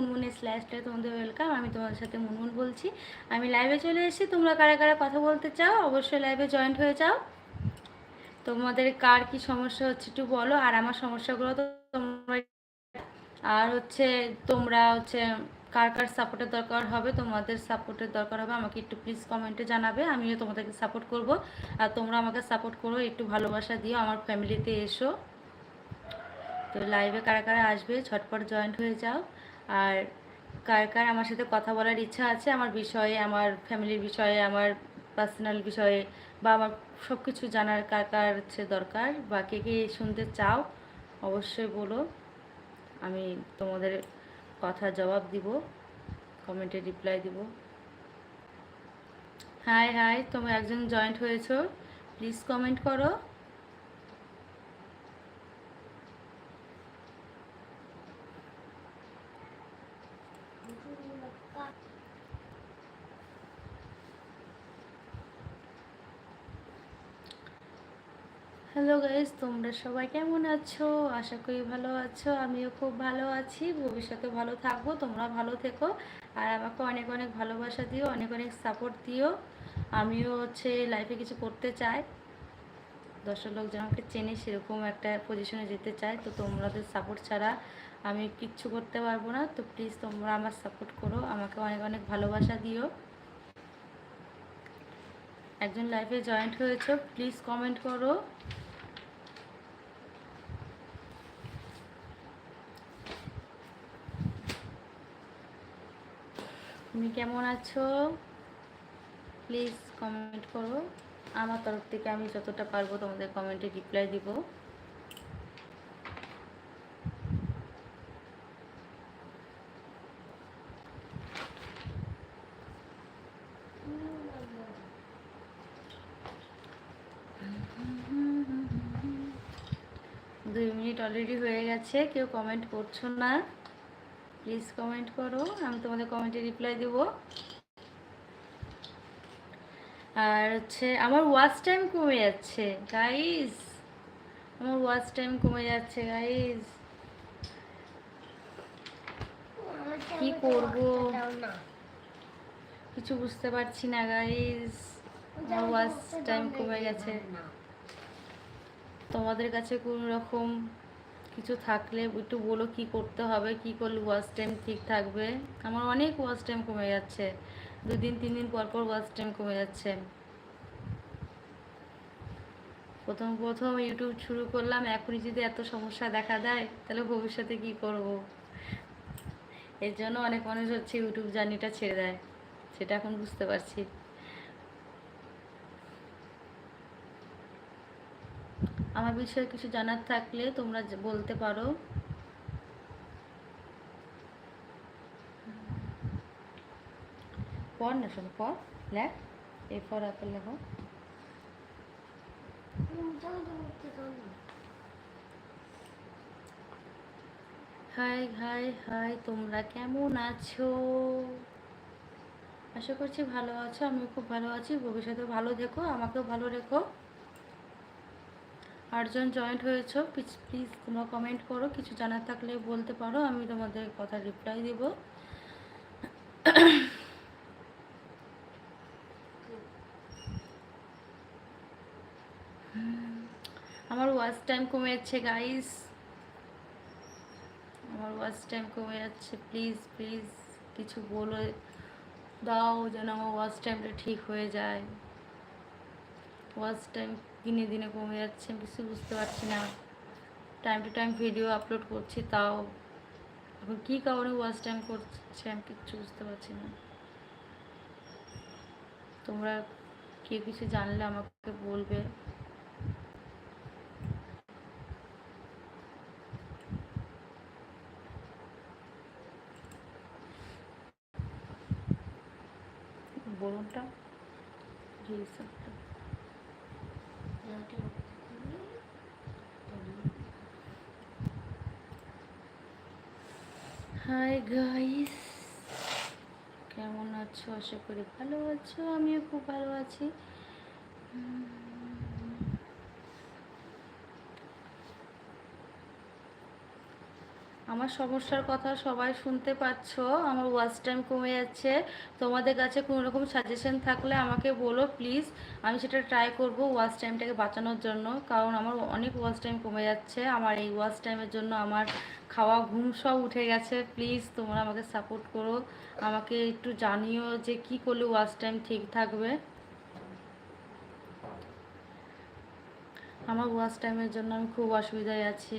মুনমুনে স্ল্যাশটা তোমাদের ওয়েলকাম আমি তোমাদের সাথে মুনমুন বলছি। আমি লাইভে চলে এসেছি, তোমরা কারা কারা কথা বলতে চাও, অবশ্যই লাইভে জয়েন্ট হয়ে যাও। তোমাদের কার কি সমস্যা হচ্ছে একটু বলো, আর আমার সমস্যাগুলো তো তোমরা আর হচ্ছে তোমরা হচ্ছে কার কার সাপোর্টের দরকার হবে, তোমাদের সাপোর্টের দরকার হবে, আমাকে একটু প্লিজ কমেন্টে জানাবে, আমিও তোমাদেরকে সাপোর্ট করব। আর তোমরা আমাকে সাপোর্ট করো, একটু ভালোবাসা দিও, আমার ফ্যামিলিতে এসো। তো লাইভে কারা কারা আসবে, ঝটপট জয়েন্ট হয়ে যাও। আর কার কার আমার সাথে কথা বলার ইচ্ছা আছে, আমার বিষয়ে, আমার ফ্যামিলির বিষয়ে, আমার পার্সোনাল বিষয়ে বা আমার সব কিছু জানার কার কার হচ্ছে দরকার বা কে কে শুনতে চাও, অবশ্যই বলো। আমি তোমাদের কথা জবাব দিব কমেন্টে রিপ্লাই দিব। হাই হাই তোমরা একজন জয়েন্ট হয়েছো প্লিজ কমেন্ট করো। হ্যালো গাইজ তোমরা সবাই কেমন আছো? আশা করি ভালো আছো, আমিও খুব ভালো আছি, ভবিষ্যতে ভালো থাকব, তোমরা ভালো থেকো। আর আমাকে অনেক অনেক ভালোবাসা দিও, অনেক অনেক সাপোর্ট দিও। আমিও হচ্ছে লাইফে কিছু করতে চাই। দর্শক লোক আমাকে চেনে, সেরকম একটা পজিশনে যেতে চাই। তো তোমাদের সাপোর্ট ছাড়া আমি কিচ্ছু করতে পারব না। তো প্লিজ তোমরা আমার সাপোর্ট করো, আমাকে অনেক অনেক ভালোবাসা দিও। একজন লাইফে জয়েন্ট হয়েছো প্লিজ কমেন্ট করো। তুমি কেমন আছো? প্লিজ কমেন্ট করো। আমার তরফ থেকে আমি যতটা পারব তোমাদের কমেন্টে রিপ্লাই দিব। দুই মিনিট অলরেডি হয়ে গেছে, কেউ কমেন্ট করছ না? প্লিজ কমেন্ট করো, আমি তোমাদের কমেন্টে রিপ্লাই দেব। আর হচ্ছে, আমার ওয়াচ টাইম কমে যাচ্ছে গাইজ আমার ওয়াচ টাইম কমে যাচ্ছে গাইজ কি করব? কিছু বুঝতে পারছি না গাইজ আমার ওয়াচ টাইম কমে গেছে। তোমাদের কাছে কোনো রকম কিছু থাকলে একটু বলো কি করতে হবে, কি করলে ওয়াচ টাইম ঠিক থাকবে? আমার অনেক ওয়াচ টাইম কমে যাচ্ছে। দুদিন তিন দিন পর পর ওয়াচ টাইম কমে যাচ্ছে। প্রথম প্রথম ইউটিউব শুরু করলাম, এখনই যদি এত সমস্যা দেখা দেয়, তাহলে ভবিষ্যতে কি করব? এর জন্য অনেক মানুষ হচ্ছে ইউটিউব জার্নিটা ছেড়ে দেয়। সেটা এখন বুঝতে পারছি। আমার বিষয়ে কিছু জানার থাকলে তোমরা বলতে পারো। পড় না শোনো পড়, লেখ। এ ফর অ্যাপেল লেখো। হাই হাই হাই, তোমরা কেমন আছো? আশা করছি ভালো আছো, আমিও খুব ভালো আছি। ভবিষ্যতে ভালো থেকো, আমাকেও ভালো রেখো। আটজন জয়েন্ট হয়েছো প্লিজ প্লিজ তোমরা কমেন্ট করো, কিছু জানার থাকলে বলতে পারো, আমি তোমাদের কথা রিপ্লাই দিব। আমার ওয়াচ টাইম কমে যাচ্ছে গাইস আমার ওয়াচ টাইম কমে যাচ্ছে প্লিজ প্লিজ কিছু বলে দাও, যেন আমার ওয়াচ টাইমটা ঠিক হয়ে যায়। ওয়াচ টাইম দিনে দিনে কমে যাচ্ছে, আমি কিছু বুঝতে পারছি না। Time to time video upload করছি, তাও। এখন কী কারণে ওয়াচ টাইম করছে, আমি কিচ্ছু বুঝতে পারছি না। তোমরা কে কিছু জানলে আমাকে বলবে। বরুণটা রিসেপ্টটা হাই গাইস কেমন আছো? আশা করি ভালো আছো। আমিও খুব ভালো আছি। আমার সমস্যার কথা সবাই শুনতে পাচ্ছ, আমার ওয়াচ টাইম কমে যাচ্ছে। তোমাদের কাছে কোনো রকম সাজেশন থাকলে আমাকে বলো প্লিজ আমি সেটা ট্রাই করব ওয়াচ টাইমটাকে বাঁচানোর জন্য, কারণ আমার অনেক ওয়াচ টাইম কমে যাচ্ছে। আমার এই ওয়াচ টাইমের জন্য আমার খাওয়া ঘুম সব উঠে গেছে। প্লিজ তোমরা আমাকে সাপোর্ট করো। আমাকে একটু জানিও যে কি করলে ওয়াচ টাইম ঠিক থাকবে। আমার ওয়াচ টাইমের জন্য আমি খুব অসুবিধায় আছি।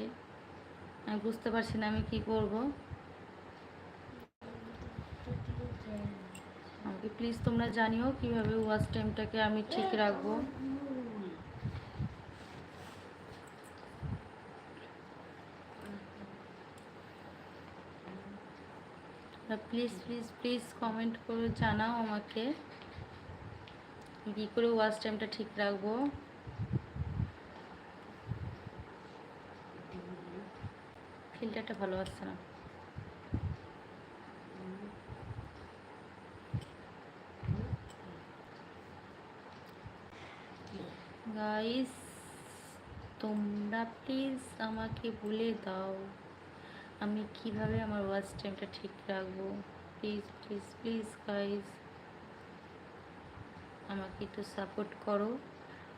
আমি বুঝতে পারছি না, আমি কি করব? আমাকে প্লিজ তোমরা জানিও কীভাবে ওয়াচ টাইমটাকে আমি ঠিক রাখব। প্লিজ প্লিজ প্লিজ কমেন্ট করে জানাও আমাকে। কী করে ওয়াচ টাইমটা ঠিক রাখব? ফিল্টারটা ভালো আসছে না। গাইস তোমরা প্লিজ আমাকে বলে দাও, আমি কীভাবে আমার ওয়াচ টাইমটা ঠিক রাখব। প্লিজ প্লিজ প্লিজ গাইস আমাকে একটু সাপোর্ট করো।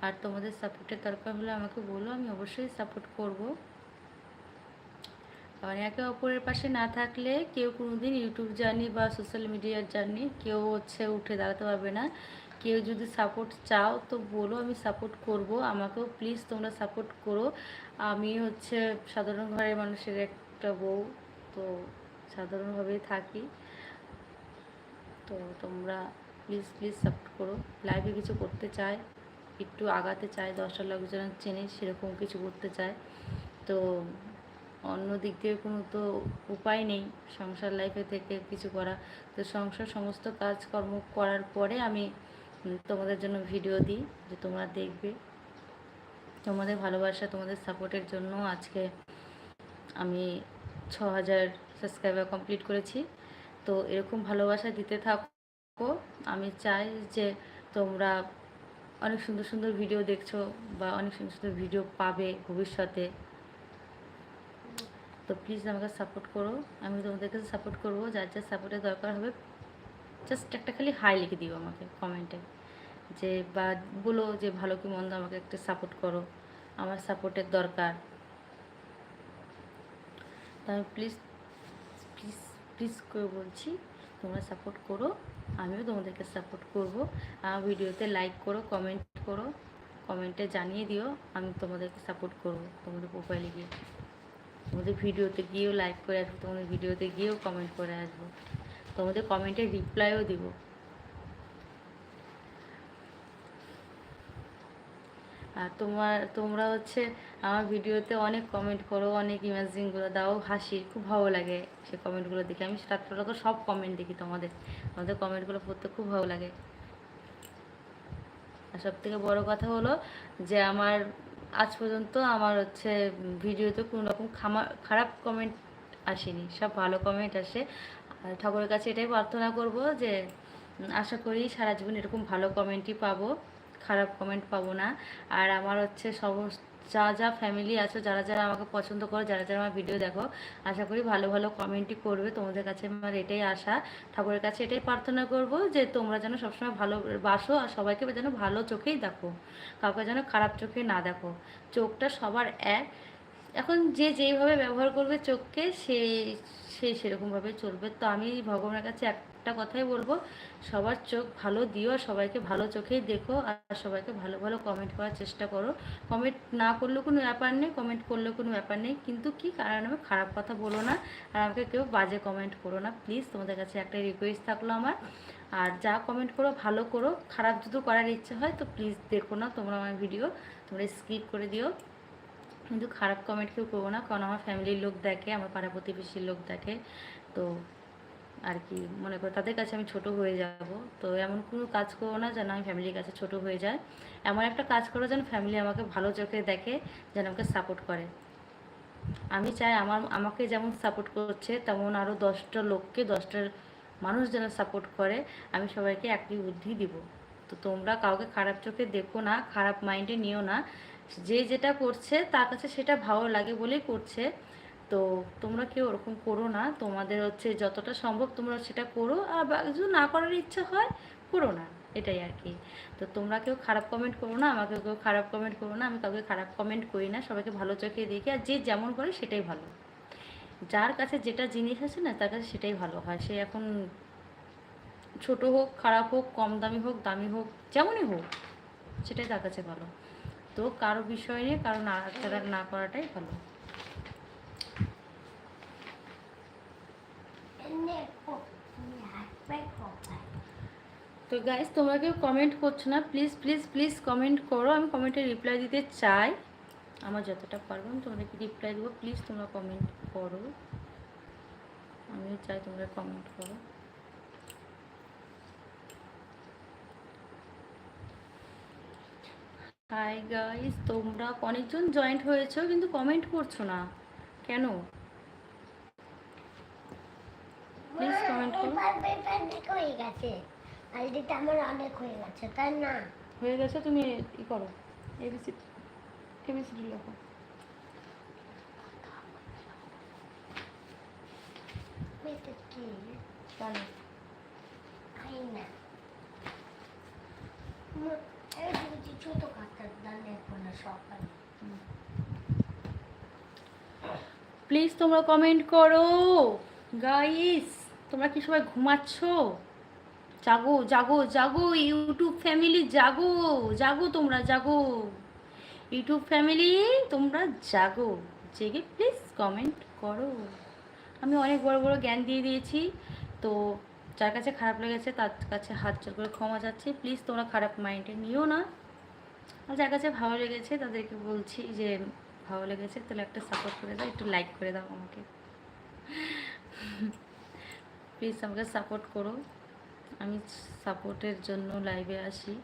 আর তোমাদের সাপোর্টের দরকার হলে আমাকে বলো, আমি অবশ্যই সাপোর্ট করব। কারণ একে অপরের পাশে না থাকলে কেউ কোনোদিন ইউটিউব জার্নি বা সোশ্যাল মিডিয়ার জার্নি কেউ হচ্ছে উঠে দাঁড়াতে পারবে না। কেউ যদি সাপোর্ট চাও তো বলো আমি সাপোর্ট করব। আমাকেও প্লিজ তোমরা সাপোর্ট করো। আমি হচ্ছে সাধারণ ঘরের মানুষের একটা বউ, তো সাধারণভাবেই থাকি। তো তোমরা প্লিজ প্লিজ সাপোর্ট করো। লাইভে কিছু করতে চায়, একটু আগাতে চায় দশটা লোকজন চেনে সেরকম কিছু করতে চায়। তো অন্য দিক দিয়ে কোনো তো উপায় নেই সংসার লাইফে থেকে কিছু করা। তো সংসার সমস্ত কাজকর্ম করার পরে আমি তোমাদের জন্য ভিডিও দিই যে তোমরা দেখবে। তোমাদের ভালোবাসা, তোমাদের সাপোর্টের জন্য আজকে আমি ছ হাজার সাবস্ক্রাইবার কমপ্লিট করেছি। তো এরকম ভালোবাসা দিতে থাকো। আমি চাই যে তোমরা অনেক সুন্দর সুন্দর ভিডিও দেখছ বা অনেক সুন্দর সুন্দর ভিডিও পাবে ভবিষ্যতে। তো প্লিজ আমাকে সাপোর্ট করো। আমি তোমাদের কাছে সাপোর্ট করব। যার যার সাপোর্টের দরকার হবে জাস্ট একটা খালি হাই লিখে দিও আমাকে কমেন্টে যে বা বলো যে ভালো কি মন্দ আমাকে একটা সাপোর্ট করো। আমার সাপোর্টের দরকার। তো আমি প্লিজ প্লিজ প্লিজ করে বলছি, তোমরা সাপোর্ট করো। আমিও তোমাদেরকে সাপোর্ট করব। আমার ভিডিওতে লাইক করো কমেন্ট করো কমেন্টে জানিয়ে দিও। আমি তোমাদেরকে সাপোর্ট করব তোমাদের প্রোফাইলে গিয়ে। তোমাদের ভিডিওতে গিয়েও লাইক করে আসব, তোমাদের ভিডিওতে গিয়েও কমেন্ট করে আসব। তোমাদের কমেন্টে রিপ্লাইও দিব। আর তোমার, তোমরা হচ্ছে আমার ভিডিওতে অনেক কমেন্ট করো, অনেক ইমাজিনগুলো দাও হাসি, খুব ভালো লাগে সে কমেন্টগুলো দেখে। আমি রাত্রবেলা সব কমেন্ট দেখি তোমাদের। তোমাদের কমেন্টগুলো পড়তে খুব ভালো লাগে। আর সব থেকে বড়ো কথা হলো যে আমার আজ পর্যন্ত আমার হচ্ছে ভিডিওতে কোনো রকম খারাপ কমেন্ট আসেনি, সব ভালো কমেন্ট আসে। ঠাকুরের কাছে এটাই প্রার্থনা করব যে আশা করি সারা জীবন এরকম ভালো কমেন্টই পাবো, খারাপ কমেন্ট পাবো না। আর আমার হচ্ছে সমস্ত যা যা ফ্যামিলি আছো, যারা যারা আমাকে পছন্দ করো, যারা যারা আমার ভিডিও দেখো, আশা করি ভালো ভালো কমেন্টই করবে। তোমাদের কাছে আমার এটাই আশা। ঠাকুরের কাছে এটাই প্রার্থনা করব যে তোমরা যেন সবসময় ভালো বাসো আর সবাইকে যেন ভালো চোখেই দেখো। কাউকে যেন খারাপ চোখে না দেখো। চোখটা সবার এক। এখন যে যেইভাবে ব্যবহার করবে চোখকে, সে সে সেরকমভাবে চলবে। তো আমি ভগবানের কাছে এক একটা কথাই বলব, সবার চোখ ভালো দিও, আর সবাইকে ভালো চোখেই দেখো, আর সবাইকে ভালো ভালো কমেন্ট করার চেষ্টা করো। কমেন্ট না করলেও কোনো ব্যাপার নেই কমেন্ট করলেও কোনো ব্যাপার নেই, কিন্তু কি কারণ আমি খারাপ কথা বলো না, আর আমাকে কেউ বাজে কমেন্ট করো না প্লিজ তোমাদের কাছে একটা রিকোয়েস্ট থাকল আমার। আর যা কমেন্ট করো, ভালো করো, খারাপ যদি করার ইচ্ছে হয়, তো প্লিজ দেখো না তোমরা আমার ভিডিও তোমরা স্কিপ করে দিও। কিন্তু খারাপ কমেন্ট কেউ করব না, কারণ আমার ফ্যামিলির লোক দেখে, আমার পাড়া প্রতিবেশীর লোক দেখে, তো আর কি, মনে করো তাদের কাছে আমি ছোট হয়ে যাব। তো এমন কোনো কাজ করো না যেন আমি ফ্যামিলির কাছে ছোট হয়ে যায় এমন একটা কাজ করো যেন ফ্যামিলি আমাকে ভালো চোখে দেখে, যেন আমাকে সাপোর্ট করে। আমি চাই আমার, আমাকে যেমন সাপোর্ট করছে, তেমন আরও দশটা লোককে, দশটা মানুষ যেন সাপোর্ট করে। আমি সবাইকে একটি বুদ্ধি দিব। তো তোমরা কাউকে খারাপ চোখে দেখো না, খারাপ মাইন্ডে নিও না। যে যেটা করছে, তার কাছে সেটা ভালো লাগে বলেই করছে। তো তোমরা কেউ ওরকম করো না। তোমাদের হচ্ছে যতটা সম্ভব তোমরা সেটা করো। আর যদি না করার ইচ্ছা হয়, করো না। এটাই আর কি। তো তোমরা কেউ খারাপ কমেন্ট করো না আমাকে কেউ খারাপ কমেন্ট করো না, আমি কাউকে খারাপ কমেন্ট করি না। সবাইকে ভালো চোখে দেখি, আর যে যেমন করে সেটাই ভালো। যার কাছে যেটা জিনিস আছে না, তার কাছে সেটাই ভালো হয়। সে এখন ছোট হোক, খারাপ হোক, কম দামি হোক দামি হোক, যেমনই হোক, সেটাই তার কাছে ভালো। তো কারও বিষয় নিয়ে, কারও নাড়াচাড়া না করাটাই ভালো। তো গাইজ তোমরা কেউ কমেন্ট করছ না প্লিজ প্লিজ প্লিজ কমেন্ট করো। আমি কমেন্টে রিপ্লাই দিতে চাই। আমার যতটা পারব, আমি তোমাদেরকে রিপ্লাই দেবো। প্লিজ তোমরা কমেন্ট করো। আমিও চাই তোমরা কমেন্ট করো। হাই গাইস তোমরা অনেকজন জয়েন্ট হয়েছো, কিন্তু কমেন্ট করছ না। কেন? প্লিজ কমেন্ট করো হয়ে গেছে। আমার অনেক হয়ে গেছে তাই না? হয়ে গেছে তুমি ই করো। এবিসি এবিসিডি লেখো। ছোট সকালে প্লিজ তোমরা কমেন্ট করো। গাইস তোমরা কি সবাই ঘুমাচ্ছ? জাগো জাগো জাগো ইউটিউব ফ্যামিলি জাগো জাগো তোমরা, জাগো। ইউটিউব ফ্যামিলি তোমরা জাগো। জেগে প্লিজ কমেন্ট করো। আমি অনেক বড় বড় জ্ঞান দিয়ে দিয়েছি। তো যার কাছে খারাপ লেগেছে, তার কাছে হাত জোর করে ক্ষমা যাচ্ছে প্লিজ তোমরা খারাপ মাইন্ডে নিও না। আর যার কাছে ভালো লেগেছে, তাদেরকে বলছি যে ভালো লেগেছে, তাহলে একটা সাপোর্ট করে দাও, একটু লাইক করে দাও আমাকে। প্লিজ আমাকে সাপোর্ট করো। আমি সাপোর্টের জন্য লাইভে আসি।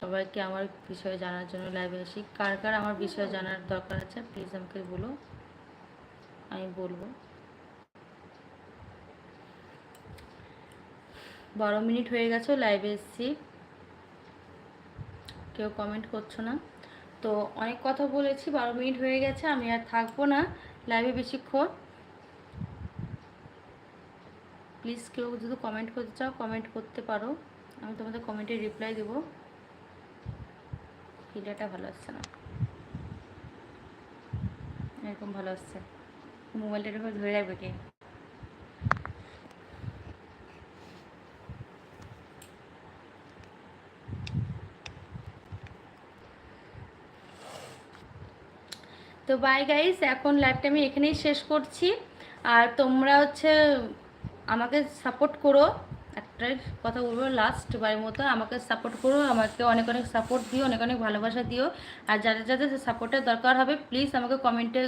সবাইকে আমার বিষয়ে জানার জন্য লাইভে আসি। কার কার আমার বিষয়ে জানার দরকার আছে প্লিজ আমাকে বলো। আমি বলব। বারো মিনিট হয়ে গেছে লাইভে এসেছি। কেউ কমেন্ট করছ না? তো অনেক কথা বলেছি, বারো মিনিট হয়ে গেছে, আমি আর থাকব না। লাইভে বেশিক্ষণ। প্লিজ কেউ যদি কমেন্ট করতে চাও কমেন্ট করতে পারো। আমি তোমাদের কমেন্টে রিপ্লাই দেবো। ভিডিওটা ভালো আসছে না। এরকম ভালো আসছে। মোবাইলটা এরকম ধরে রাখবে কে? তো বাই গাইস এখন লাইভটা আমি এখানেই শেষ করছি। আর তোমরা হচ্ছে আমাকে সাপোর্ট করো। একটাই কথা বলব লাস্ট বারের মতো আমাকে সাপোর্ট করো, আমাকে অনেক অনেক সাপোর্ট দিও, অনেক অনেক ভালোবাসা দিও। আর যাদের যাদের সাপোর্টের দরকার হবে প্লিজ আমাকে কমেন্টে